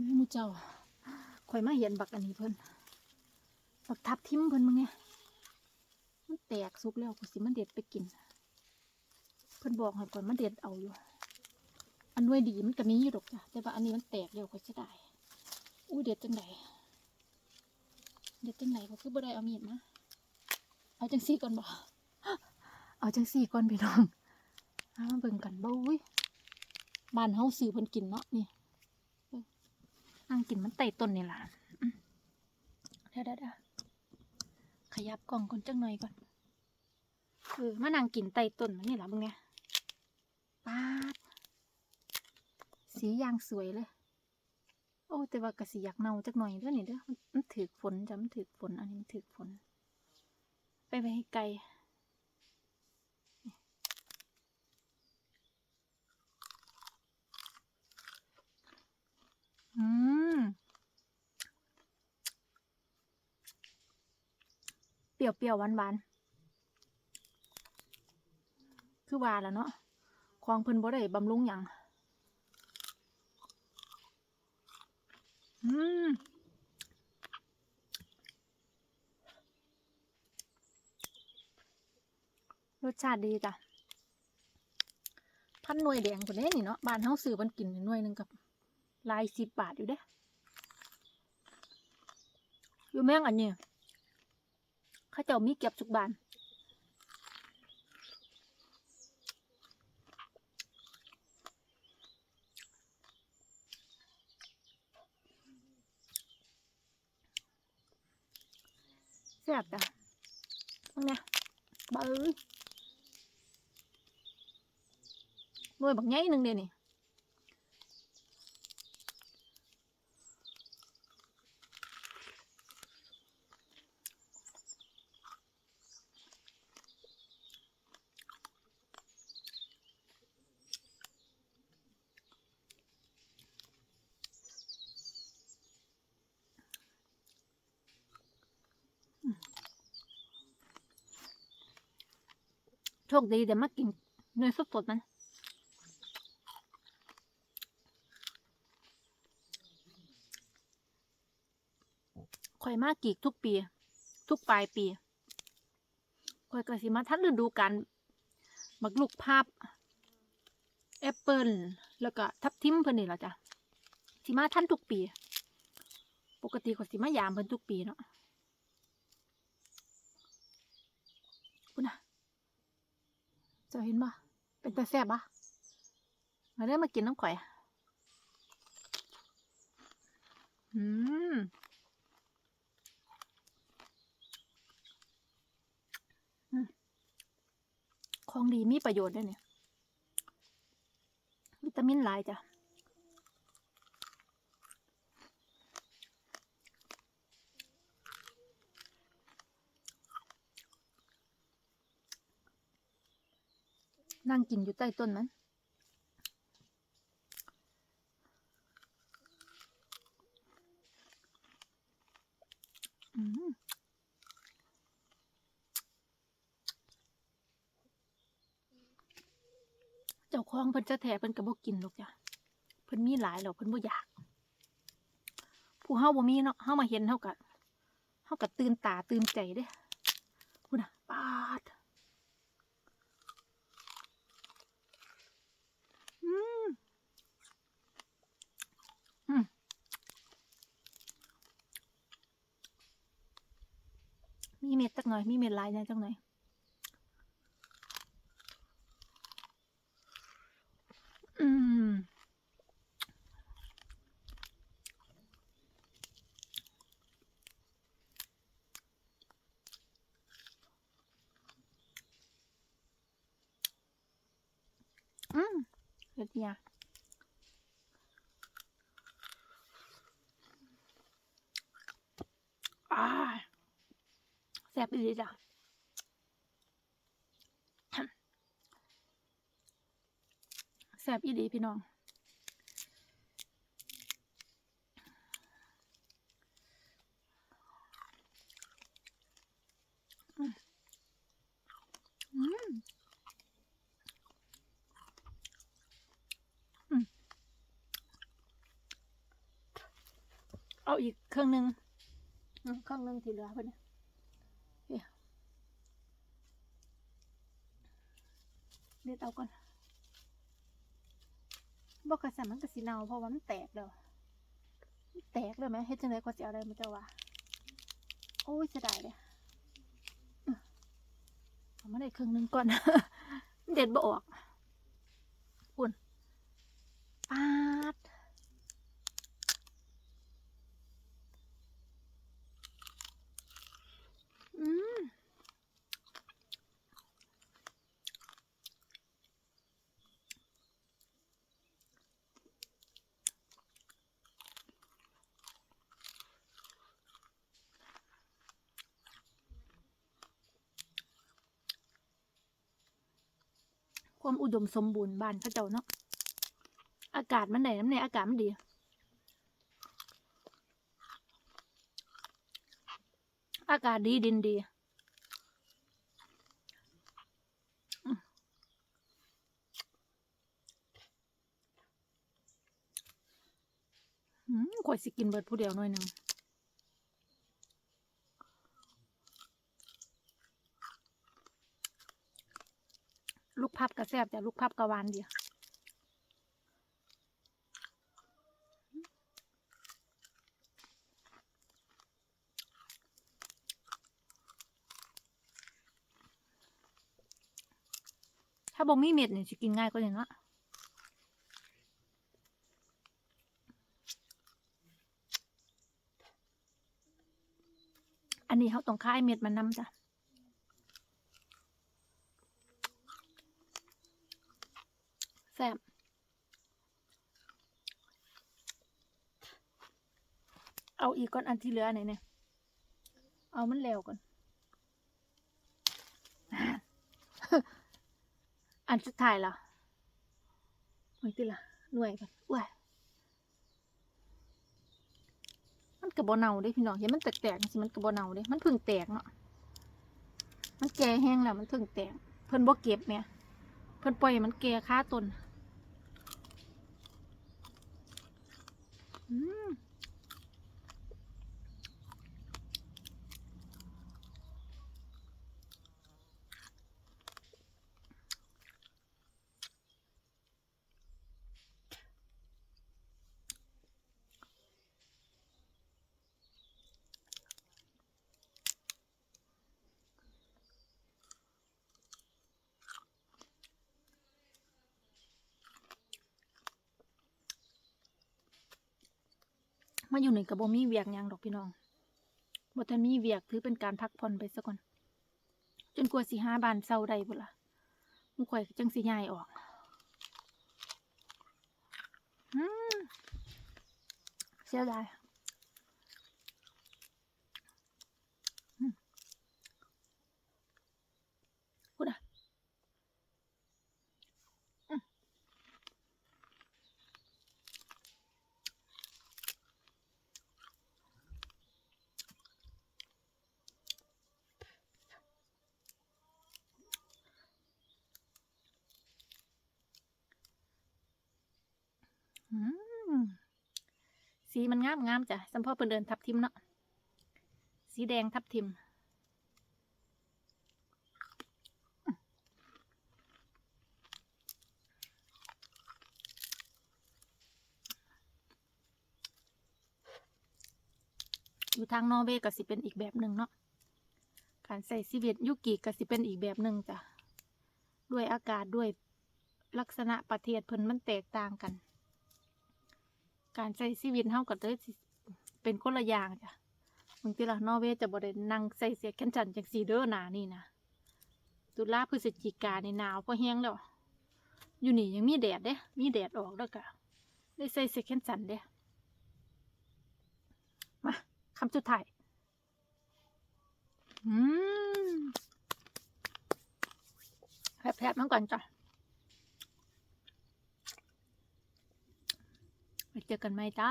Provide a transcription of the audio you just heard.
แม่มูเจ้าข่อยมาเห็นบักอันนี้เพิ่นบักทับทิมเพิ่นมึงไงมันแตกสุกแล้วกูสิมันเด็ดไปกิน เพิ่นบอกให้ก่อนมันเด็ดเอาอยู่ อันด้วยดีมันก็มีอยู่ดอกจ้ะแต่ว่าอันนี้มันแตกเร็วก็จะได้อู้เด็ดจังไดเด็ดจังไดก็คือบ่ได้เอามีดมาเอาจังซี่ก่อนบ่เอาจังซี่ก่อนพี่น้องเอามาเบิ่งกันบ่อุ้ยบ้านเฮาซื้อเพิ่นกินเนาะนี่ นั่งกินมันไต่ต้นนี่ล่ะอืมเดี๋ยวเดี๋ยวเดี๋ยวขยับกล่องก่อนจังหน่อยก่อนเออมานั่งกินไต่ต้นมันนี่ล่ะเบิ่งไงป๊าด สีอย่างสวยเลย โอ้แต่ว่ากะสีอยากเน่าจักหน่อยเด้อนี่เด้อมันมันถือฝนจ้ะมันถือฝนอันนี้มันถือฝน ไปไปให้ไกลอืม เป รี้ยวเปรี้ยวหวานหวานคือว่าแล้วเนาะของเพิ่นบ่ได้บำรุงหยังอืมรสชาติดีจ้ะพันหน่วยแดงคนนี้นี่เนาะบ้านเฮาซื้อมันกินหน่วยหนึ่งกับลายสิบบาทอยู่เด้อยู่แม่งอันนี้ ข้าเจ้ามีเก็บทุกบานแซ่บจ้ะว่าไงเบ้ยหน่วยบักใหญ่หนึ่งเดียวนี่ โชคดีเดี๋ยวมากินหน่วยสดๆมันข่อยมากีกทุกปี ทุกปลายปีข่อยก็สิมาทันฤดูกาลบักลูกภาพแอปเปิลแล้วก็ทับทิมเพิ่นนี่ละจ้ะสิมาทันทุกปี ปกติข่อยสิมายามเพิ่นทุกปีเนาะพุ่นน่ะ เจะเห็นปะเป็นตาแซ่บปะมาได้มากินน้ำข่อยอืมอืมของดีมีประโยชน์ด้วยเนี่ย วิตามินหลายจ้ะ นั่งกินอยู่ใต้ต้นนั้นเจ้าของเพิ่นจะแถเพิ่นก็บ่กินหรอกจ้ะเพิ่นมีหลายแล้วเพิ่นบ่อยาก ผู้เฮาบ่มีเนาะเฮามาเห็นเฮาก็เฮาก็ตื่นตาตื่นใจเด้พุ่นน่ะปาด อืมอืมมีเม็ดจัก หน่อย มีเม็ดหลายน่อยจักหน่อยอืมอืมเดี๋ยวดีอะอ่าแซ่บอีหลีจ้ะแซ่บอีหลีพี่น้องอืมอืมเอาอีกเครื่องหนึ่งเครื่องหนึ่งที่เหลือเพิ่นี่ยเนี่ย เด็ดเอาก่อนบอกกระสันมันกระสีเนาเพราะว่ามันแตกแล้วแตกเลยไหมเฮ็ดจังไรก็จะเอาได้มาเจะว่าโอ้ยเสียดายเลยอื้อเอามาได้ครึ่งหนึงก่อน เด็ดบ่ออกอุ่นปาด อืม ความอุดมสมบูรณ์บ้านเขาเจ้าเนาะอากาศมันไหนน้ำในอากาศมันดีอากาศดีดินดีอืมอืมข่อยสิกินเบิดผู้เดียวหน่อยหนึ่ง พับกระแซบแต่ลูกพับกระวานเดียวถ้าบ่มีเม็ดเนี่สิกินง่ายกว่านี้เนาะอันนี้เขาต้องค่ายเม็ดมันน้ำจ้ะ แซ่บ เอาอีกก่อนอันที่เหลือไหนเนี่ยเอามันแล้วก่อนอันสุดท้ายล่ะหน่วยติละหน่วยกันว้ยมันกระบอเน่าเด้พี่น้องเห็นมันแตกๆสิมันกระบอเน่าเด้มันเพิ่งแตกเนาะมันแก่แห้งแล้วมันเพิ่งแตก เพิ่นบ่เก็บเนี่ย เพิ่นปล่อยมันแก่ค่าต้นอืม มาอยู่หนึ่งกับโบมีเวียกยังดอกพี่น้องบทันมีเวียกถือเป็นการพักผ่อนไปซะก่อน จนกลัวสีห้าบานเศร้าใดบุล่ะมุข่อยจังสีใหญ่ออกเสียดายอืมพูดอะอืม อืม สีมันงามงามจ้ะสัมพ่อเพิ่นเดินทับทิมเนาะสีแดงทับทิมอยู่ทางนอร์เวย์ก็สิเป็นอีกแบบหนึ่งเนาะ การใส่ชีวิตยุกิก็สิเป็นอีกแบบหนึ่งจ้ะ ด้วยอากาศด้วยลักษณะประเทศเพิ่นมันแตกต่างกัน การใช้ชีวิตเฮาก็เลยสิเป็นคนละอย่างจ้ะบางทีละนอร์เวย์จะบ่ได้นั่งใส่เสื้อแขนสั้นจังซี่เด้อหนานี่นะตุลาพฤศจิกาในหนาวพอแห้งแล้ว อยู่นี่ยังมีแดดเด้ มีแดดออกแล้วก็ได้ใส่เสื้อแขนสั้นเด้มาคำสุดท้ายอืมแผลบๆมันก่อนจ้ะไป เจอกันไหมจ้า